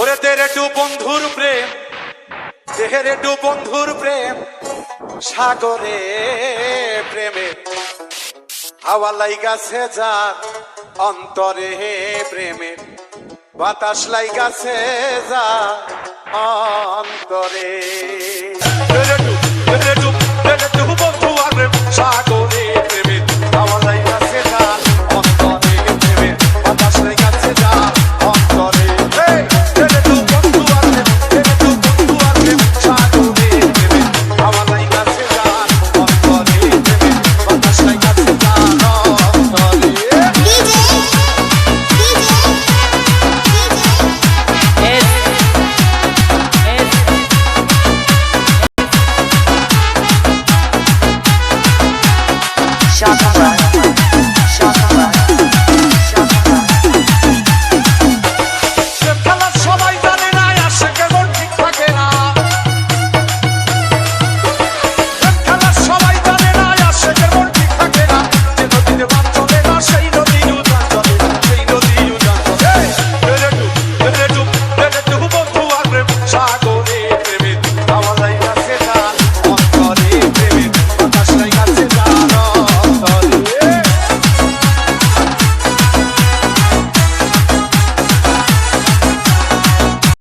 ওরে তেরে টু বন্ধুর প্রেম দেহে টু বন্ধুর প্রেম, সাগরে প্রেমে। হাওয়া লাইগাছে যার অন্তরে প্রেমে, বাতাস লাইগাছে যা অন্তরে। shot.